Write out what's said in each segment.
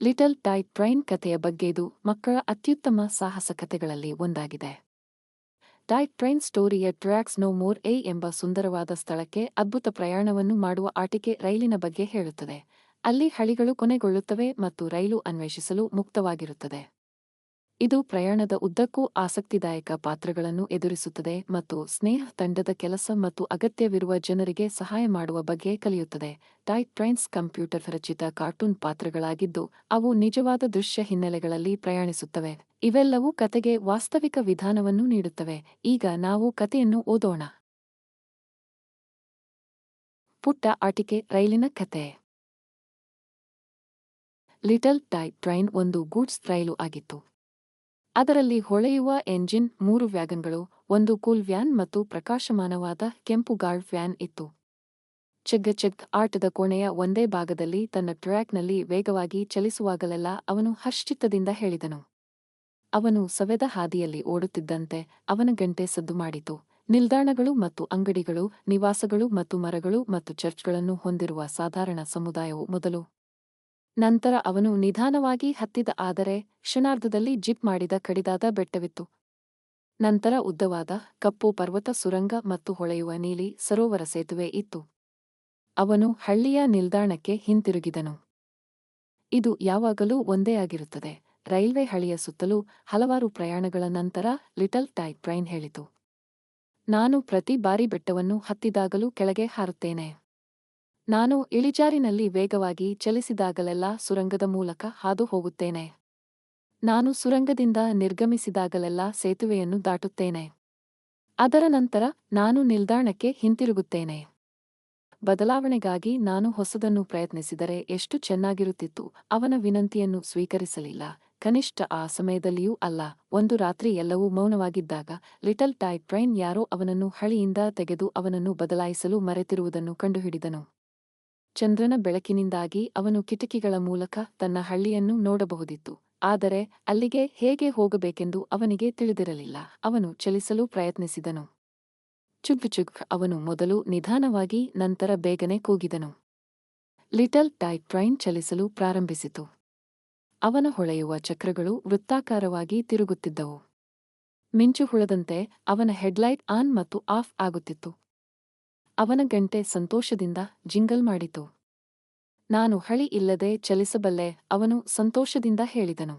Little tight train ಕಥೆಯ ಬಗ್ಗೆ ಇದು ಮಕ್ಕಳ ಅತ್ಯುತ್ತಮ ಸಾಹಸ ಕಥೆಗಳಲ್ಲಿ ಒಂದಾಗಿದೆ. ಟೈಟ್ ಟ್ರೈನ್ ಸ್ಟೋರಿಯ ಟ್ರ್ಯಾಕ್ಸ್ ನೋ ಮೋರ್ ಎ ಎಂಬ ಸುಂದರವಾದ ಸ್ಥಳಕ್ಕೆ ಅದ್ಭುತ ಪ್ರಯಾಣವನ್ನು ಮಾಡುವ ಆಟಿಕೆ ರೈಲಿನ ಬಗ್ಗೆ ಹೇಳುತ್ತದೆ. ಅಲ್ಲಿ ಹಳಿಗಳು ಕೊನೆಗೊಳ್ಳುತ್ತವೆ ಮತ್ತು ರೈಲು ಅನ್ವೇಷಿಸಲು ಮುಕ್ತವಾಗಿರುತ್ತದೆ. ಇದು ಪ್ರಯಾಣದ ಉದ್ದಕ್ಕೂ ಆಸಕ್ತಿದಾಯಕ ಪಾತ್ರಗಳನ್ನು ಎದುರಿಸುತ್ತದೆ ಮತ್ತು ಸ್ನೇಹ ತಂಡದ ಕೆಲಸ ಮತ್ತು ಅಗತ್ಯವಿರುವ ಜನರಿಗೆ ಸಹಾಯ ಮಾಡುವ ಬಗ್ಗೆ ಕಲಿಯುತ್ತದೆ. ಟೈಟ್ ಟ್ರೈನ್ಸ್ ಕಂಪ್ಯೂಟರ್ ರಚಿತ ಕಾರ್ಟೂನ್ ಪಾತ್ರಗಳಾಗಿದ್ದು, ಅವು ನಿಜವಾದ ದೃಶ್ಯ ಹಿನ್ನೆಲೆಗಳಲ್ಲಿ ಪ್ರಯಾಣಿಸುತ್ತವೆ. ಇವೆಲ್ಲವೂ ಕತೆಗೆ ವಾಸ್ತವಿಕ ವಿಧಾನವನ್ನು ನೀಡುತ್ತವೆ. ಈಗ ನಾವು ಕತೆಯನ್ನು ಓದೋಣ. ಪುಟ್ಟ ಆಟಿಕೆ ರೈಲಿನ ಕತೆ ಲಿಟಲ್ ಟೈ ಟ್ರೈನ್ ಒಂದು ಗೂಡ್ಸ್ ರೈಲು ಆಗಿತ್ತು. ಅದರಲ್ಲಿ ಹೊಳೆಯುವ ಎಂಜಿನ್ ಮೂರು ವ್ಯಾಗನ್ಗಳು, ಒಂದು ಕೂಲ್ ವ್ಯಾನ್ ಮತ್ತು ಪ್ರಕಾಶಮಾನವಾದ ಕೆಂಪು ಗಾರ್ಡ್ ವ್ಯಾನ್ ಇತ್ತು. ಚೆಗ್ ಚೆಗ್ ಆಟದ ಕೋಣೆಯ ಒಂದೇ ಭಾಗದಲ್ಲಿ ತನ್ನ ಟ್ರ್ಯಾಕ್ನಲ್ಲಿ ವೇಗವಾಗಿ ಚಲಿಸುವಾಗಲೆಲ್ಲ ಅವನು ಹರ್ಷಿತ್ತದಿಂದ ಹೇಳಿದನು. ಅವನು ಸವೆದ ಹಾದಿಯಲ್ಲಿ ಓಡುತ್ತಿದ್ದಂತೆ ಅವನ ಗಂಟೆ ಸದ್ದು ಮಾಡಿತು. ನಿಲ್ದಾಣಗಳು ಮತ್ತು ಅಂಗಡಿಗಳು, ನಿವಾಸಗಳು ಮತ್ತು ಮರಗಳು ಮತ್ತು ಚರ್ಚ್ಗಳನ್ನು ಹೊಂದಿರುವ ಸಾಧಾರಣ ಸಮುದಾಯವು ಮೊದಲು ನಂತರ ಅವನು ನಿಧಾನವಾಗಿ ಹತ್ತಿದ ಆದರೆ ಕ್ಷಣಾರ್ಧದಲ್ಲಿ ಜಿಪ್ ಮಾಡಿದ ಕಡಿದಾದ ಬೆಟ್ಟವಿತ್ತು. ನಂತರ ಉದ್ದವಾದ ಕಪ್ಪು ಪರ್ವತ ಸುರಂಗ ಮತ್ತು ಹೊಳೆಯುವ ನೀಲಿ ಸರೋವರ ಸೇತುವೆ ಇತ್ತು. ಅವನು ಹಳ್ಳಿಯ ನಿಲ್ದಾಣಕ್ಕೆ ಹಿಂತಿರುಗಿದನು. ಇದು ಯಾವಾಗಲೂ ಒಂದೇ ಆಗಿರುತ್ತದೆ. ರೈಲ್ವೆ ಹಳಿಯ ಸುತ್ತಲೂ ಹಲವಾರು ಪ್ರಯಾಣಗಳ ನಂತರ ಲಿಟಲ್ ಟೈಪ್ ಟ್ರೈನ್ ಹೇಳಿತು. ನಾನು ಪ್ರತಿ ಬಾರಿ ಬೆಟ್ಟವನ್ನು ಹತ್ತಿದಾಗಲೂ ಕೆಳಗೆ ಹಾರುತ್ತೇನೆ. ನಾನು ಇಳಿಜಾರಿನಲ್ಲಿ ವೇಗವಾಗಿ ಚಲಿಸಿದಾಗಲೆಲ್ಲ ಸುರಂಗದ ಮೂಲಕ ಹಾದು ಹೋಗುತ್ತೇನೆ. ನಾನು ಸುರಂಗದಿಂದ ನಿರ್ಗಮಿಸಿದಾಗಲೆಲ್ಲ ಸೇತುವೆಯನ್ನು ದಾಟುತ್ತೇನೆ. ಅದರ ನಂತರ ನಾನು ನಿಲ್ದಾಣಕ್ಕೆ ಹಿಂತಿರುಗುತ್ತೇನೆ. ಬದಲಾವಣೆಗಾಗಿ ನಾನು ಹೊಸದನ್ನು ಪ್ರಯತ್ನಿಸಿದರೆ ಎಷ್ಟು ಚೆನ್ನಾಗಿರುತ್ತಿತ್ತು, ಅವನ ವಿನಂತಿಯನ್ನು ಸ್ವೀಕರಿಸಲಿಲ್ಲ. ಕನಿಷ್ಠ ಆ ಸಮಯದಲ್ಲಿಯೂ ಅಲ್ಲ, ಒಂದು ರಾತ್ರಿ ಎಲ್ಲವೂ ಮೌನವಾಗಿದ್ದಾಗ ಲಿಟಲ್ ಟೈಟ್ ಟ್ರೈನ್ ಯಾರೋ ಅವನನ್ನು ಹಳಿಯಿಂದ ತೆಗೆದು ಅವನನ್ನು ಬದಲಾಯಿಸಲು ಮರೆತಿರುವುದನ್ನು ಕಂಡುಹಿಡಿದನು. ಚಂದ್ರನ ಬೆಳಕಿನಿಂದಾಗಿ ಅವನು ಕಿಟಕಿಗಳ ಮೂಲಕ ತನ್ನ ಹಳ್ಳಿಯನ್ನು ನೋಡಬಹುದಿತ್ತು. ಆದರೆ ಅಲ್ಲಿಗೆ ಹೇಗೆ ಹೋಗಬೇಕೆಂದು ಅವನಿಗೆ ತಿಳಿದಿರಲಿಲ್ಲ. ಅವನು ಚಲಿಸಲು ಪ್ರಯತ್ನಿಸಿದನು. ಚುಗ್ ಚುಗ್ ಅವನು ಮೊದಲು ನಿಧಾನವಾಗಿ ನಂತರ ಬೇಗನೆ ಕೂಗಿದನು. ಲಿಟಲ್ ಟೈಟ್ ಟ್ರೈನ್ ಚಲಿಸಲು ಪ್ರಾರಂಭಿಸಿತು. ಅವನ ಹೊಳೆಯುವ ಚಕ್ರಗಳು ವೃತ್ತಾಕಾರವಾಗಿ ತಿರುಗುತ್ತಿದ್ದವು. ಮಿಂಚು ಹುಳದಂತೆ ಅವನ ಹೆಡ್ಲೈಟ್ ಆನ್ ಮತ್ತು ಆಫ್ ಆಗುತ್ತಿತ್ತು. ಅವನ ಗಂಟೆ ಸಂತೋಷದಿಂದ ಜಿಂಗಲ್ ಮಾಡಿತು. ನಾನು ಹಳಿ ಇಲ್ಲದೆ ಚಲಿಸಬಲ್ಲೆ ಅವನು ಸಂತೋಷದಿಂದ ಹೇಳಿದನು.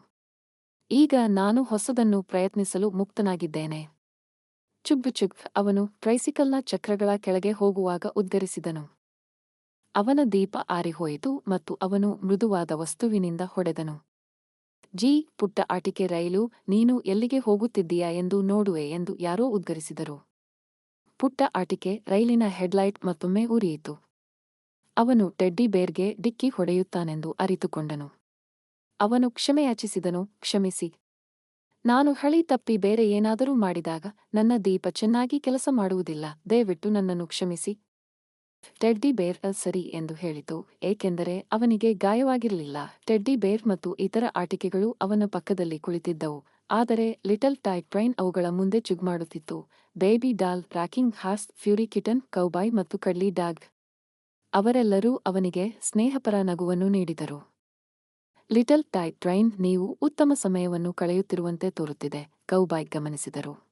ಈಗ ನಾನು ಹೊಸದನ್ನು ಪ್ರಯತ್ನಿಸಲು ಮುಕ್ತನಾಗಿದ್ದೇನೆ. ಚುಬ್ ಚುಗ್ ಅವನು ಟ್ರೈಸಿಕಲ್ನ ಚಕ್ರಗಳ ಕೆಳಗೆ ಹೋಗುವಾಗ ಉದ್ಗರಿಸಿದನು ಅವನ ದೀಪ ಆರಿಹೋಯಿತು ಮತ್ತು ಅವನು ಮೃದುವಾದ ವಸ್ತುವಿನಿಂದ ಹೊಡೆದನು. ಜಿ, ಪುಟ್ಟ ಆಟಿಕೆ ರೈಲು, ನೀನು ಎಲ್ಲಿಗೆ ಹೋಗುತ್ತಿದ್ದೀಯಾ ಎಂದು ನೋಡುವೆ ಎಂದು ಯಾರೋ ಉದ್ಗರಿಸಿದರು. ಪುಟ್ಟ ಆಟಿಕೆ ರೈಲಿನ ಹೆಡ್ಲೈಟ್ ಮತ್ತೊಮ್ಮೆ ಉರಿಯಿತು. ಅವನು ಟೆಡ್ಡಿ ಬೇರ್ಗೆ ಡಿಕ್ಕಿ ಹೊಡೆಯುತ್ತಾನೆಂದು ಅರಿತುಕೊಂಡನು. ಅವನು ಕ್ಷಮೆಯಾಚಿಸಿದನು, ಕ್ಷಮಿಸಿ. ನಾನು ಹಳಿ ತಪ್ಪಿ ಬೇರೆ ಏನಾದರೂ ಮಾಡಿದಾಗ ನನ್ನ ದೀಪ ಚೆನ್ನಾಗಿ ಕೆಲಸ ಮಾಡುವುದಿಲ್ಲ. ದಯವಿಟ್ಟು ನನ್ನನ್ನು ಕ್ಷಮಿಸಿ. ಟೆಡ್ಡಿ ಬೇರ್ ಸರಿ ಎಂದು ಹೇಳಿತು. ಏಕೆಂದರೆ ಅವನಿಗೆ ಗಾಯವಾಗಿರಲಿಲ್ಲ. ಟೆಡ್ಡಿ ಬೇರ್ ಮತ್ತು ಇತರ ಆಟಿಕೆಗಳು ಅವನ ಪಕ್ಕದಲ್ಲಿ ಕುಳಿತಿದ್ದವು. ಆದರೆ ಲಿಟಲ್ ಟೈಟ್ ಟ್ರೈನ್ ಅವುಗಳ ಮುಂದೆ ಚುಗ್ಮಾಡುತ್ತಿತ್ತು. Baby doll rocking horse furry kitten cowboy ಮತ್ತು ಕಡ್ಲಿ ಡಾಗ್. ಅವರೆಲ್ಲರೂ ಅವನಿಗೆ ಸ್ನೇಹಪರ ನಗುವನ್ನು ನೀಡಿದರು. ಲಿಟಲ್ ಟೈ ಟ್ರೈನ್ ನೀವು ಉತ್ತಮ ಸಮಯವನ್ನು ಕಳೆಯುತ್ತಿರುವಂತೆ ತೋರುತ್ತಿದೆ, ಕೌಬಾಯ್ ಗಮನಿಸಿದರು.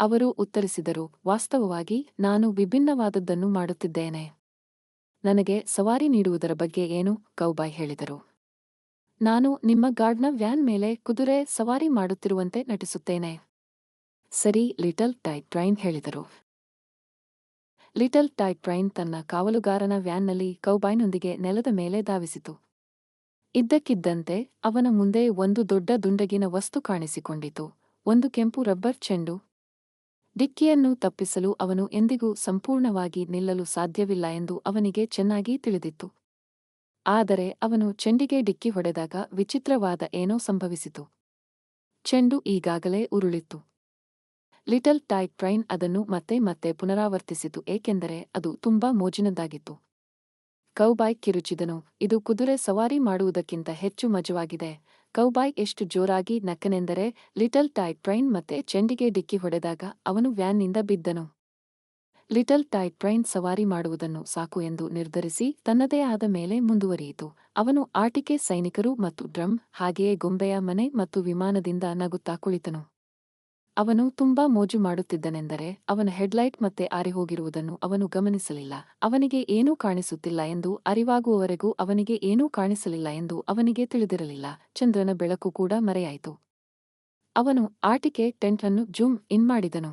ಅವರು ಉತ್ತರಿಸಿದರು, ವಾಸ್ತವವಾಗಿ ನಾನು ವಿಭಿನ್ನವಾದದ್ದನ್ನು ಮಾಡುತ್ತಿದ್ದೇನೆ. ನನಗೆ ಸವಾರಿ ನೀಡುವುದರ ಬಗ್ಗೆ ಏನು? ಕೌಬಾಯ್ ಹೇಳಿದರು. ನಾನು ನಿಮ್ಮ ಗಾರ್ಡ್ನ ವ್ಯಾನ್ ಮೇಲೆ ಕುದುರೆ ಸವಾರಿ ಮಾಡುತ್ತಿರುವಂತೆ ನಟಿಸುತ್ತೇನೆ. ಸರಿ, ಲಿಟಲ್ ಟೈಟ್ ಟ್ರೈನ್ ಹೇಳಿದರು. ಲಿಟಲ್ ಟೈಟ್ ಟ್ರೈನ್ ತನ್ನ ಕಾವಲುಗಾರನ ವ್ಯಾನ್ನಲ್ಲಿ ಕೌಬಾಯ್ನೊಂದಿಗೆ ನೆಲದ ಮೇಲೆ ಧಾವಿಸಿತು. ಇದ್ದಕ್ಕಿದ್ದಂತೆ, ಅವನ ಮುಂದೆ ಒಂದು ದೊಡ್ಡ ದುಂಡಗಿನ ವಸ್ತು ಕಾಣಿಸಿಕೊಂಡಿತು, ಒಂದು ಕೆಂಪು ರಬ್ಬರ್ ಚೆಂಡು. ಡಿಕ್ಕಿಯನ್ನು ತಪ್ಪಿಸಲು ಅವನು ಎಂದಿಗೂ ಸಂಪೂರ್ಣವಾಗಿ ನಿಲ್ಲಲು ಸಾಧ್ಯವಿಲ್ಲ ಎಂದು ಅವನಿಗೆ ಚೆನ್ನಾಗಿ ತಿಳಿದಿತ್ತು. ಆದರೆ, ಅವನು ಚೆಂಡಿಗೆ ಡಿಕ್ಕಿ ಹೊಡೆದಾಗ ವಿಚಿತ್ರವಾದ ಏನೋ ಸಂಭವಿಸಿತು. ಚೆಂಡು ಈಗಾಗಲೇ ಉರುಳಿತ್ತು. ಲಿಟಲ್ ಟೈಟ್ ಟ್ರೈನ್ ಅದನ್ನು ಮತ್ತೆ ಮತ್ತೆ ಪುನರಾವರ್ತಿಸಿತು, ಏಕೆಂದರೆ ಅದು ತುಂಬಾ ಮೋಜಿನದ್ದಾಗಿತ್ತು. ಕೌಬಾಯ್ ಕಿರುಚಿದನು, ಇದು ಕುದುರೆ ಸವಾರಿ ಮಾಡುವುದಕ್ಕಿಂತ ಹೆಚ್ಚು ಮಜವಾಗಿದೆ. ಕೌಬಾಯ್ ಎಷ್ಟು ಜೋರಾಗಿ ನಕ್ಕನೆಂದರೆ ಲಿಟಲ್ ಟೈಟ್ ಟ್ರೈನ್ ಮತ್ತೆ ಚೆಂಡಿಗೆ ಡಿಕ್ಕಿ ಹೊಡೆದಾಗ ಅವನು ವ್ಯಾನ್ನಿಂದ ಬಿದ್ದನು. ಲಿಟಲ್ ಟೈಟ್ ಟ್ರೈನ್ ಸವಾರಿ ಮಾಡುವುದನ್ನು ಸಾಕು ಎಂದು ನಿರ್ಧರಿಸಿ ತನ್ನದೇ ಆದ ಮೇಲೆ ಮುಂದುವರಿಯಿತು. ಅವನು ಆಟಿಕೆ ಸೈನಿಕರು ಮತ್ತು ಡ್ರಮ್, ಹಾಗೆಯೇ ಗೊಂಬೆಯ ಮನೆ ಮತ್ತು ವಿಮಾನದಿಂದ ನಗುತ್ತಾ ಕುಳಿತನು. ಅವನು ತುಂಬಾ ಮೋಜು ಮಾಡುತ್ತಿದ್ದನೆಂದರೆ ಅವನ ಹೆಡ್ಲೈಟ್ ಮತ್ತೆ ಆರಿಹೋಗಿರುವುದನ್ನು ಅವನು ಗಮನಿಸಲಿಲ್ಲ. ಅವನಿಗೆ ಏನೂ ಕಾಣಿಸುತ್ತಿಲ್ಲ ಎಂದು ಅರಿವಾಗುವವರೆಗೂ ಅವನಿಗೆ ಏನೂ ಕಾಣಿಸಲಿಲ್ಲ ಎಂದು ಅವನಿಗೆ ತಿಳಿದಿರಲಿಲ್ಲ. ಚಂದ್ರನ ಬೆಳಕು ಕೂಡ ಮರೆಯಾಯಿತು. ಅವನು ಆಟಿಕೆ ಟೆಂಟ್ ಅನ್ನು ಜೂಮ್ ಇನ್ ಮಾಡಿದನು.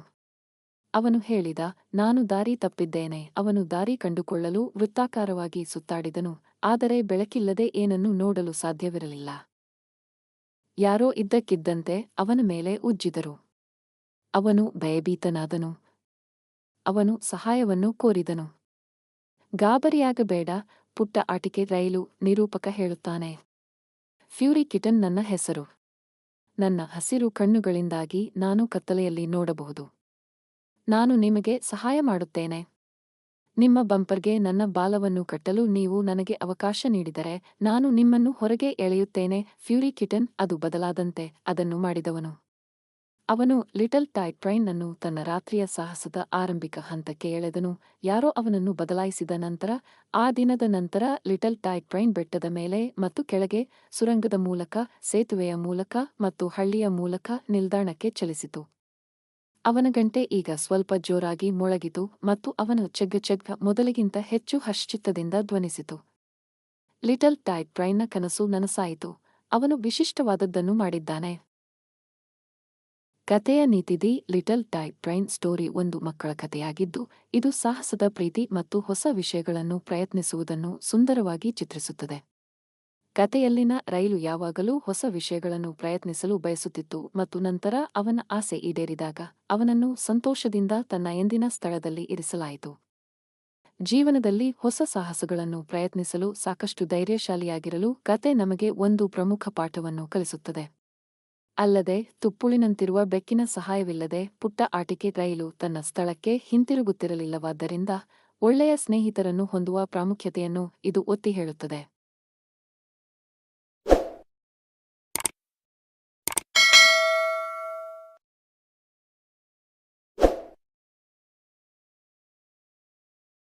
ಅವನು ಹೇಳಿದ, ನಾನು ದಾರಿ ತಪ್ಪಿದ್ದೇನೆ. ಅವನು ದಾರಿ ಕಂಡುಕೊಳ್ಳಲು ವೃತ್ತಾಕಾರವಾಗಿ ಸುತ್ತಾಡಿದನು. ಆದರೆ ಬೆಳಕಿಲ್ಲದೆ ಏನನ್ನೂ ನೋಡಲು ಸಾಧ್ಯವಿರಲಿಲ್ಲ. ಯಾರೋ ಇದ್ದಕ್ಕಿದ್ದಂತೆ ಅವನ ಮೇಲೆ ಉಜ್ಜಿದರು. ಅವನು ಭಯಭೀತನಾದನು. ಅವನು ಸಹಾಯವನ್ನು ಕೋರಿದನು. ಗಾಬರಿಯಾಗಬೇಡ, ಪುಟ್ಟ ಆಟಿಕೆ ರೈಲು ನಿರೂಪಕ ಹೇಳುತ್ತಾನೆ. ಫ್ಯೂರಿ ಕಿಟನ್ ನನ್ನ ಹೆಸರು. ನನ್ನ ಹಸಿರು ಕಣ್ಣುಗಳಿಂದಾಗಿ ನಾನು ಕತ್ತಲೆಯಲ್ಲಿ ನೋಡಬಹುದು. ನಾನು ನಿಮಗೆ ಸಹಾಯ ಮಾಡುತ್ತೇನೆ. ನಿಮ್ಮ ಬಂಪರ್ಗೆ ನನ್ನ ಬಾಲವನ್ನು ಕಟ್ಟಲು ನೀವು ನನಗೆ ಅವಕಾಶ ನೀಡಿದರೆ ನಾನು ನಿಮ್ಮನ್ನು ಹೊರಗೆ ಎಳೆಯುತ್ತೇನೆ. ಫ್ಯೂರಿ ಕಿಟನ್ ಅದು ಬದಲಾದಂತೆ ಅದನ್ನು ಮಾಡಿದವನು. ಅವನು ಲಿಟಲ್ ಟೈಟ್ ಟ್ರೈನ್ ಅನ್ನು ತನ್ನ ರಾತ್ರಿಯ ಸಾಹಸದ ಆರಂಭಿಕ ಹಂತಕ್ಕೆ ಎಳೆದನು. ಯಾರೋ ಅವನನ್ನು ಬದಲಾಯಿಸಿದ ನಂತರ, ಆ ದಿನದ ನಂತರ ಲಿಟಲ್ ಟೈಟ್ ಟ್ರೈನ್ ಬೆಟ್ಟದ ಮೇಲೆ ಮತ್ತು ಕೆಳಗೆ ಸುರಂಗದ ಮೂಲಕ, ಸೇತುವೆಯ ಮೂಲಕ ಮತ್ತು ಹಳ್ಳಿಯ ಮೂಲಕ ನಿಲ್ದಾಣಕ್ಕೆ ಚಲಿಸಿತು. ಅವನ ಗಂಟೆ ಈಗ ಸ್ವಲ್ಪ ಜೋರಾಗಿ ಮೊಳಗಿತು ಮತ್ತು ಅವನ ಚಗ್ಗ ಮೊದಲಿಗಿಂತ ಹೆಚ್ಚು ಹರ್ಷಚಿತ್ತದಿಂದ ಧ್ವನಿಸಿತು. ಲಿಟಲ್ ಟೈಟ್ ಟ್ರೈನ್ನ ಕನಸು ನನಸಾಯಿತು. ಅವನು ವಿಶಿಷ್ಟವಾದದ್ದನ್ನು ಮಾಡಿದ್ದಾನೆ. ಕಥೆಯ ನೀತಿದಿ ಲಿಟಲ್ ಟೈಪ್ ಟ್ರೈನ್ ಸ್ಟೋರಿ ಒಂದು ಮಕ್ಕಳ ಕಥೆಯಾಗಿದ್ದು, ಇದು ಸಾಹಸದ ಪ್ರೀತಿ ಮತ್ತು ಹೊಸ ವಿಷಯಗಳನ್ನು ಪ್ರಯತ್ನಿಸುವುದನ್ನು ಸುಂದರವಾಗಿ ಚಿತ್ರಿಸುತ್ತದೆ. ಕಥೆಯಲ್ಲಿನ ರೈಲು ಯಾವಾಗಲೂ ಹೊಸ ವಿಷಯಗಳನ್ನು ಪ್ರಯತ್ನಿಸಲು ಬಯಸುತ್ತಿತ್ತು ಮತ್ತು ನಂತರ ಅವನ ಆಸೆ ಈಡೇರಿದಾಗ ಅವನನ್ನು ಸಂತೋಷದಿಂದ ತನ್ನ ಎಂದಿನ ಸ್ಥಳದಲ್ಲಿ ಇರಿಸಲಾಯಿತು. ಜೀವನದಲ್ಲಿ ಹೊಸ ಸಾಹಸಗಳನ್ನು ಪ್ರಯತ್ನಿಸಲು ಸಾಕಷ್ಟು ಧೈರ್ಯಶಾಲಿಯಾಗಿರಲು ಕತೆ ನಮಗೆ ಒಂದು ಪ್ರಮುಖ ಪಾಠವನ್ನು ಕಲಿಸುತ್ತದೆ. ಅಲ್ಲದೆ ತುಪ್ಪುಳಿನಂತಿರುವ ಬೆಕ್ಕಿನ ಸಹಾಯವಿಲ್ಲದೆ ಪುಟ್ಟ ಆಟಿಕೆ ರೈಲು ತನ್ನ ಸ್ಥಳಕ್ಕೆ ಹಿಂತಿರುಗುತ್ತಿರಲಿಲ್ಲವಾದ್ದರಿಂದ ಒಳ್ಳೆಯ ಸ್ನೇಹಿತರನ್ನು ಹೊಂದುವ ಪ್ರಾಮುಖ್ಯತೆಯನ್ನು ಇದು ಒತ್ತಿ ಹೇಳುತ್ತದೆ.